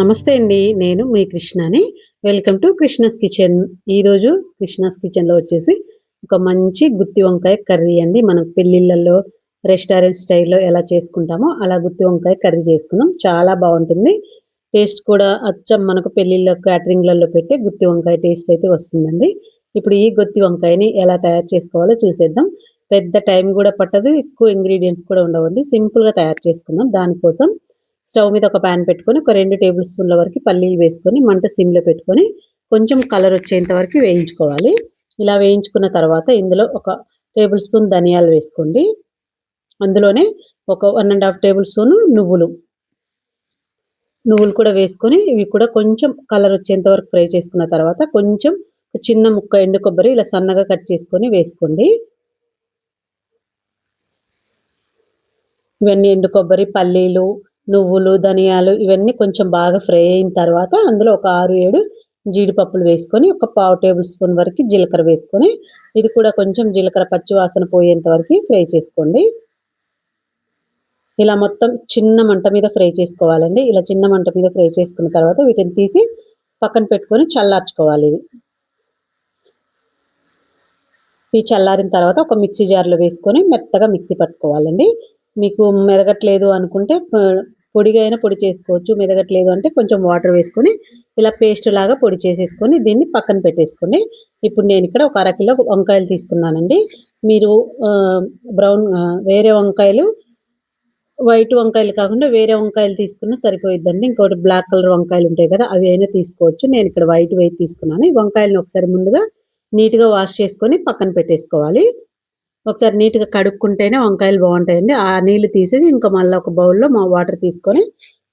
నమస్తే అండి. నేను మీ కృష్ణని. వెల్కమ్ టు కృష్ణస్ కిచెన్ ఈరోజు కృష్ణస్ కిచెన్లో వచ్చేసి ఒక మంచి గుత్తి వంకాయ కర్రీ అండి. మనం పెళ్ళిళ్ళల్లో రెస్టారెంట్ స్టైల్లో ఎలా చేసుకుంటామో అలా గుత్తి వంకాయ కర్రీ చేసుకున్నాం. చాలా బాగుంటుంది. టేస్ట్ కూడా అచ్చం మనకు పెళ్ళిళ్ళ క్యాటరింగ్లలో పెట్టే గుత్తి వంకాయ టేస్ట్ అయితే వస్తుందండి. ఇప్పుడు ఈ గుత్తి వంకాయని ఎలా తయారు చేసుకోవాలో చూసేద్దాం. పెద్ద టైం కూడా పట్టదు. ఎక్కువ ఇంగ్రీడియంట్స్ కూడా ఉండవండి. సింపుల్గా తయారు చేసుకుందాం. దానికోసం స్టవ్ మీద ఒక ప్యాన్ పెట్టుకొని ఒక రెండు టేబుల్ స్పూన్ల వరకు పల్లీలు వేసుకొని మంట సిమ్లో పెట్టుకొని కొంచెం కలర్ వచ్చేంత వరకు వేయించుకోవాలి. ఇలా వేయించుకున్న తర్వాత ఇందులో ఒక టేబుల్ స్పూన్ ధనియాలు వేసుకోండి. అందులోనే ఒక one and half tablespoon నువ్వులు. నువ్వులు కూడా వేసుకొని ఇవి కూడా కొంచెం కలర్ వచ్చేంత వరకు ఫ్రై చేసుకున్న తర్వాత కొంచెం చిన్న ముక్క ఎండు కొబ్బరి ఇలా సన్నగా కట్ చేసుకొని వేసుకోండి. ఇవన్నీ ఎండు కొబ్బరి పల్లీలు నువ్వులు ధనియాలు ఇవన్నీ కొంచెం బాగా ఫ్రై అయిన తర్వాత అందులో ఒక ఆరు ఏడు జీడిపప్పులు వేసుకొని ఒక పావు టేబుల్ స్పూన్ వరకు జీలకర్ర వేసుకొని ఇది కూడా కొంచెం జీలకర్ర పచ్చి వాసన పోయేంత వరకు ఫ్రై చేసుకోండి. ఇలా మొత్తం చిన్న మంట మీద ఫ్రై చేసుకోవాలండి. ఇలా చిన్న మంట మీద ఫ్రై చేసుకున్న తర్వాత వీటిని తీసి పక్కన పెట్టుకొని చల్లార్చుకోవాలి ఇది. ఇవి చల్లారిన తర్వాత ఒక మిక్సీ జార్లో వేసుకొని మెత్తగా మిక్సీ పట్టుకోవాలండి. మీకు మెదగట్లేదు అనుకుంటే పొడిగా అయినా పొడి చేసుకోవచ్చు మెదగట్లేదు అంటే కొంచెం వాటర్ వేసుకొని ఇలా పేస్ట్ లాగా పొడి చేసేసుకొని దీన్ని పక్కన పెట్టేసుకొని ఇప్పుడు నేను ఇక్కడ ఒక అరకిలో వంకాయలు తీసుకున్నానండి. మీరు బ్రౌన్ వేరే వంకాయలు వైట్ వంకాయలు కాకుండా వేరే వంకాయలు తీసుకున్నా సరిపోయిద్దండి. ఇంకోటి బ్లాక్ కలర్ వంకాయలు ఉంటాయి కదా అవి అయినా తీసుకోవచ్చు. నేను ఇక్కడ వైట్ వైట్ తీసుకున్నాను. ఈ వంకాయలను ఒకసారి ముందుగా నీట్గా వాష్ చేసుకొని పక్కన పెట్టేసుకోవాలి. ఒకసారి నీట్గా కడుక్కుంటేనే వంకాయలు బాగుంటాయండి. ఆ నీళ్ళు తీసేసి ఇంకా మళ్ళీ ఒక బౌల్లో మా వాటర్ తీసుకొని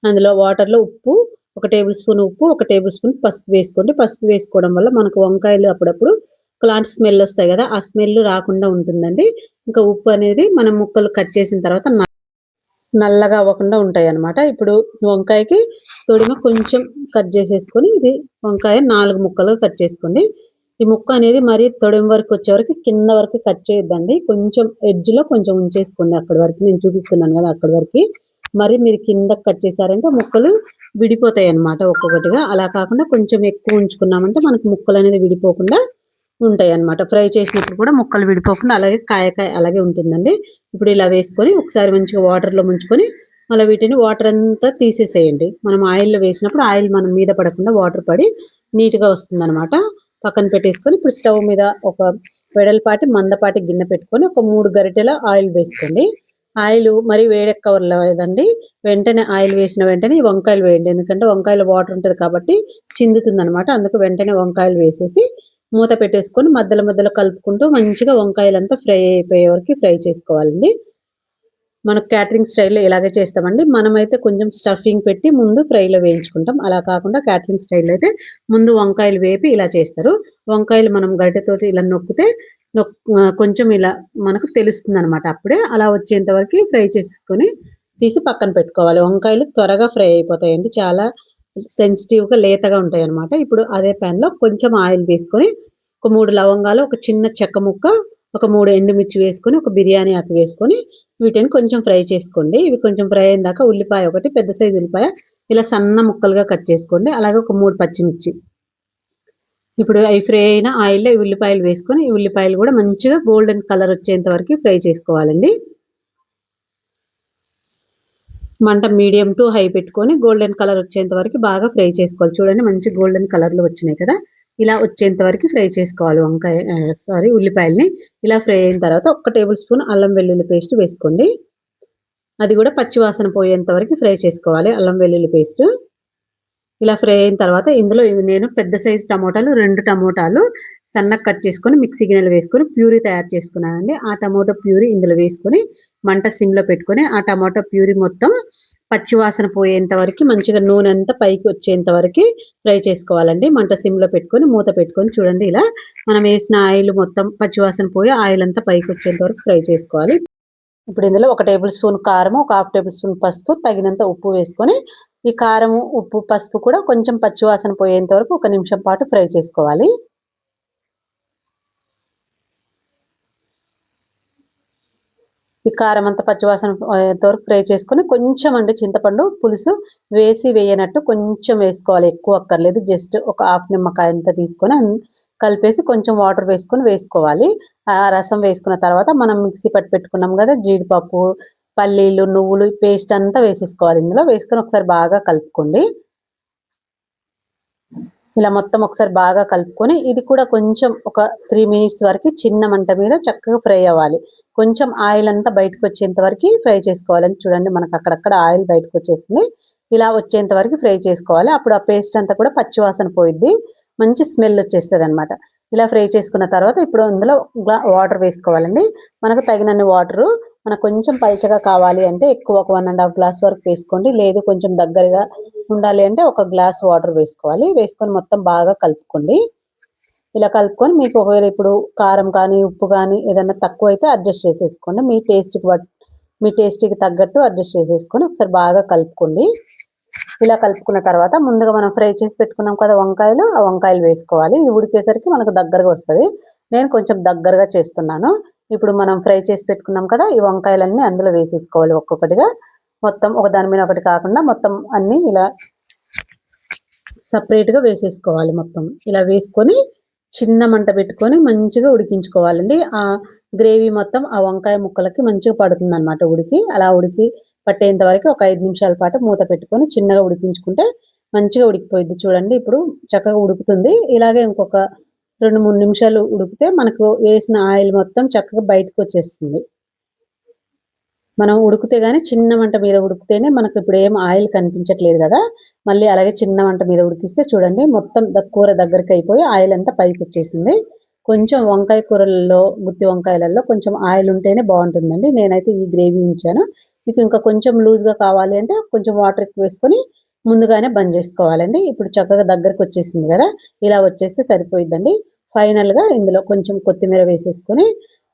అందులో వాటర్లో ఉప్పు ఒక టేబుల్ స్పూన్ ఉప్పు ఒక టేబుల్ స్పూన్ పసుపు వేసుకోండి. పసుపు వేసుకోవడం వల్ల మనకు వంకాయలు అప్పుడప్పుడు ఒకలాంటి స్మెల్ వస్తాయి కదా ఆ స్మెల్ రాకుండా ఉంటుందండి. ఇంకా ఉప్పు అనేది మనం ముక్కలు కట్ చేసిన తర్వాత నల్లగా అవ్వకుండా ఉంటాయి అనమాట ఇప్పుడు వంకాయకి తొడిమ కొంచెం కట్ చేసేసుకొని ఇది వంకాయ నాలుగు ముక్కలు కట్ చేసుకోండి. ఈ ముక్క అనేది మరీ తొడెం వరకు వచ్చే వరకు కింద వరకు కట్ చేయొద్దండి. కొంచెం ఎడ్జ్లో కొంచెం ఉంచేసుకోండి అక్కడి వరకు. నేను చూపిస్తున్నాను కదా అక్కడి వరకు. మరి మీరు కింద కట్ చేశారంటే ముక్కలు విడిపోతాయి అనమాట ఒక్కొక్కటిగా. అలా కాకుండా కొంచెం ఎక్కువ ఉంచుకున్నామంటే మనకి ముక్కలు అనేది విడిపోకుండా ఉంటాయి అనమాట ఫ్రై చేసినప్పుడు కూడా ముక్కలు విడిపోకుండా అలాగే కాయకాయ అలాగే ఉంటుందండి. ఇప్పుడు ఇలా వేసుకొని ఒకసారి మంచిగా వాటర్లో ముంచుకొని మళ్ళీ వీటిని వాటర్ అంతా తీసేసేయండి. మనం ఆయిల్లో వేసినప్పుడు ఆయిల్ మనం మీద పడకుండా వాటర్ పడి నీట్గా వస్తుంది అనమాట పక్కన పెట్టేసుకొని ఇప్పుడు స్టవ్ మీద ఒక వెడల్పాటి మందపాటి గిన్నె పెట్టుకొని ఒక మూడు గరిటెల ఆయిల్ వేసుకోండి. ఆయిల్ మరి వేడెక్కవర్లేదండి వెంటనే ఆయిల్ వేసిన వెంటనే వంకాయలు వేయండి. ఎందుకంటే వంకాయలు వాటర్ ఉంటుంది కాబట్టి చిందుతుంది అనమాట అందుకు వెంటనే వంకాయలు వేసేసి మూత పెట్టేసుకొని మధ్యలో మధ్యలో కలుపుకుంటూ మంచిగా వంకాయలంతా ఫ్రై అయిపోయే వరకు ఫ్రై చేసుకోవాలండి. మనకు క్యాటరింగ్ స్టైల్లో ఇలాగే చేస్తామండి. మనమైతే కొంచెం స్టఫింగ్ పెట్టి ముందు ఫ్రైలో వేయించుకుంటాం. అలా కాకుండా క్యాటరింగ్ స్టైల్లో అయితే ముందు వంకాయలు వేపి ఇలా చేస్తారు. వంకాయలు మనం గరిటెతోటి ఇలా నొక్కితే కొంచెం ఇలా మనకు తెలుస్తుంది అనమాట అప్పుడే. అలా వచ్చేంత వరకు ఫ్రై చేసుకొని తీసి పక్కన పెట్టుకోవాలి. వంకాయలు త్వరగా ఫ్రై అయిపోతాయండి. చాలా సెన్సిటివ్గా లేతగా ఉంటాయి అనమాట ఇప్పుడు అదే ప్యాన్లో కొంచెం ఆయిల్ తీసుకొని ఒక మూడు లవంగాలు ఒక చిన్న చెక్క ముక్క ఒక మూడు ఎండుమిర్చి వేసుకొని ఒక బిర్యానీ ఆకు వేసుకొని వీటిని కొంచెం ఫ్రై చేసుకోండి. ఇవి కొంచెం ఫ్రై అయిన దాకా ఉల్లిపాయ ఒకటి పెద్ద సైజు ఉల్లిపాయ ఇలా సన్న ముక్కలుగా కట్ చేసుకోండి. అలాగే ఒక మూడు పచ్చిమిర్చి. ఇప్పుడు అవి ఫ్రై అయిన ఆయిల్లో ఉల్లిపాయలు వేసుకొని ఈ ఉల్లిపాయలు కూడా మంచిగా గోల్డెన్ కలర్ వచ్చేంత వరకు ఫ్రై చేసుకోవాలండి. మంట మీడియం టు హై పెట్టుకొని గోల్డెన్ కలర్ వచ్చేంత వరకు బాగా ఫ్రై చేసుకోవాలి. చూడండి మంచి గోల్డెన్ కలర్లు వచ్చినాయి కదా. ఇలా వచ్చేంత వరకు ఫ్రై చేసుకోవాలి. వంకాయ సారీ ఉల్లిపాయల్ని ఇలా ఫ్రై అయిన తర్వాత ఒక టేబుల్ స్పూన్ అల్లం వెల్లుల్లి పేస్ట్ వేసుకోండి. అది కూడా పచ్చివాసన పోయేంత వరకు ఫ్రై చేసుకోవాలి అల్లం వెల్లుల్లి పేస్ట్. ఇలా ఫ్రై అయిన తర్వాత ఇందులో నేను పెద్ద సైజు టమోటాలు రెండు టమోటాలు సన్నగా కట్ చేసుకొని మిక్సీ గిన్నెలు వేసుకొని ప్యూరీ తయారు చేసుకున్నానండి. ఆ టమోటా ప్యూరీ ఇందులో వేసుకొని మంట సిమ్లో పెట్టుకొని ఆ టమోటా ప్యూరీ మొత్తం పచ్చివాసన పోయేంత వరకు మంచిగా నూనె అంతా పైకి వచ్చేంత వరకు ఫ్రై చేసుకోవాలండి. మంట సిమ్లో పెట్టుకొని మూత పెట్టుకొని చూడండి ఇలా. మనం వేసిన ఆయిల్ మొత్తం పచ్చివాసన పోయి ఆయిల్ అంతా పైకి వచ్చేంత వరకు ఫ్రై చేసుకోవాలి. ఇప్పుడు ఇందులో ఒక టేబుల్ స్పూన్ కారం ఒక హాఫ్ టేబుల్ స్పూన్ పసుపు తగినంత ఉప్పు వేసుకొని ఈ కారం ఉప్పు పసుపు కూడా కొంచెం పచ్చివాసన పోయేంత వరకు ఒక నిమిషం పాటు ఫ్రై చేసుకోవాలి. ఈ కారం అంతా పచ్చివాసన వరకు ఫ్రై చేసుకొని కొంచెం అండి చింతపండు పులుసు వేసి వేయనట్టు కొంచెం వేసుకోవాలి. ఎక్కువ అక్కర్లేదు. జస్ట్ ఒక హాఫ్ నిమ్మకాయ అంతా తీసుకొని కలిపేసి కొంచెం వాటర్ వేసుకొని వేసుకోవాలి. ఆ రసం వేసుకున్న తర్వాత మనం మిక్సీ పట్టి పెట్టుకున్నాం కదా జీడిపప్పు పల్లీలు నువ్వులు పేస్ట్ అంతా వేసేసుకోవాలి. ఇందులో వేసుకొని ఒకసారి బాగా కలుపుకోండి. ఇలా మొత్తం ఒకసారి బాగా కలుపుకొని ఇది కూడా కొంచెం ఒక త్రీ మినిట్స్ వరకు చిన్న మంట మీద చక్కగా ఫ్రై అవ్వాలి. కొంచెం ఆయిల్ అంతా బయటకు వచ్చేంత వరకు ఫ్రై చేసుకోవాలని చూడండి మనకు అక్కడక్కడ ఆయిల్ బయటకు వచ్చేసింది. ఇలా వచ్చేంత వరకు ఫ్రై చేసుకోవాలి. అప్పుడు ఆ పేస్ట్ అంతా కూడా పచ్చివాసన పోయిద్ది. మంచి స్మెల్ వచ్చేస్తుంది అనమాట ఇలా ఫ్రై చేసుకున్న తర్వాత ఇప్పుడు అందులో వాటర్ వేసుకోవాలండి. మనకు తగినన్ని వాటరు మనకు కొంచెం పల్చగా కావాలి అంటే ఎక్కువ ఒక వన్ అండ్ హాఫ్ గ్లాస్ వరకు వేసుకోండి. లేదు కొంచెం దగ్గరగా ఉండాలి అంటే ఒక గ్లాస్ వాటర్ వేసుకోవాలి. వేసుకొని మొత్తం బాగా కలుపుకోండి. ఇలా కలుపుకొని మీకు ఒకవేళ ఇప్పుడు కారం కానీ ఉప్పు కానీ ఏదైనా తక్కువ అయితే అడ్జస్ట్ చేసేసుకోండి. మీ టేస్ట్కి బట్ మీ టేస్ట్కి తగ్గట్టు అడ్జస్ట్ చేసేసుకొని ఒకసారి బాగా కలుపుకోండి. ఇలా కలుపుకున్న తర్వాత ముందుగా మనం ఫ్రై చేసి పెట్టుకున్నాం కదా వంకాయలు ఆ వంకాయలు వేసుకోవాలి. ఇది ఉడికేసరికి మనకు దగ్గరగా వస్తుంది. నేను కొంచెం దగ్గరగా చేస్తున్నాను. ఇప్పుడు మనం ఫ్రై చేసి పెట్టుకున్నాం కదా ఈ వంకాయలన్నీ అందులో వేసేసుకోవాలి ఒక్కొక్కటిగా. మొత్తం ఒక దాని మీద ఒకటి కాకుండా మొత్తం అన్నీ ఇలా సపరేట్గా వేసేసుకోవాలి మొత్తం. ఇలా వేసుకొని చిన్న మంట పెట్టుకొని మంచిగా ఉడికించుకోవాలండి. ఆ గ్రేవీ మొత్తం ఆ వంకాయ ముక్కలకి మంచిగా పడుతుంది అనమాట ఉడికి. అలా ఉడికి పట్టేంత వరకు ఒక ఐదు నిమిషాల పాటు మూత పెట్టుకొని చిన్నగా ఉడికించుకుంటే మంచిగా ఉడికిపోయింది చూడండి ఇప్పుడు చక్కగా ఉడుకుతుంది. ఇలాగే ఇంకొక రెండు మూడు నిమిషాలు ఉడికితే మనకు వేసిన ఆయిల్ మొత్తం చక్కగా బయటకు వచ్చేస్తుంది. మనం ఉడికితే కానీ చిన్న మంట మీద ఉడికితేనే మనకు ఇప్పుడు ఏం ఆయిల్ కనిపించట్లేదు కదా మళ్ళీ అలాగే చిన్న మంట మీద ఉడికిస్తే చూడండి మొత్తం కూర దగ్గరికి అయిపోయి ఆయిల్ అంతా పైకి వచ్చేసింది. కొంచెం వంకాయ కూరలలో గుత్తి వంకాయలలో కొంచెం ఆయిల్ ఉంటేనే బాగుంటుందండి. నేనైతే ఈ గ్రేవీ ఉంచాను. మీకు ఇంకా కొంచెం లూజ్గా కావాలి అంటే కొంచెం వాటర్ ఎక్కువ వేసుకొని ముందుగానే బంద్ చేసుకోవాలండి. ఇప్పుడు చక్కగా దగ్గరకు వచ్చేసింది కదా ఇలా వచ్చేస్తే సరిపోయిద్దండి. ఫైనల్గా ఇందులో కొంచెం కొత్తిమీర వేసేసుకొని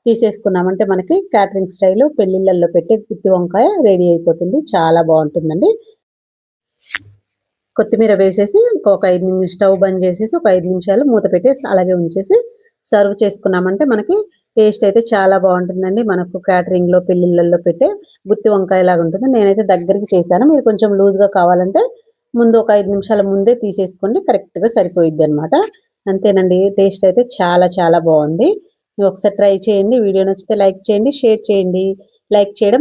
తీసేసుకున్నామంటే మనకి క్యాటరింగ్ స్టైల్ పెళ్ళిళ్ళల్లో పెట్టే గుత్తి వంకాయ రెడీ అయిపోతుంది. చాలా బాగుంటుందండి. కొత్తిమీర వేసేసి ఒక ఐదు నిమిషం స్టవ్ బంద్ చేసేసి ఒక ఐదు నిమిషాలు మూత పెట్టేసి అలాగే ఉంచేసి సర్వ్ చేసుకున్నామంటే మనకి టేస్ట్ అయితే చాలా బాగుంటుందండి. మనకు క్యాటరింగ్లో పెళ్ళిళ్ళల్లో పెట్టే గుత్తి వంకాయ లాగా ఉంటుంది. నేనైతే దగ్గరికి చేశాను. మీరు కొంచెం లూజ్గా కావాలంటే ముందు ఒక ఐదు నిమిషాల ముందే తీసేసుకోండి. కరెక్ట్గా సరిపోయిద్ది అనమాట అంతేనండి. టేస్ట్ అయితే చాలా చాలా బాగుంది. ఒకసారి ట్రై చేయండి. వీడియో నచ్చితే లైక్ చేయండి షేర్ చేయండి. లైక్ చేయడం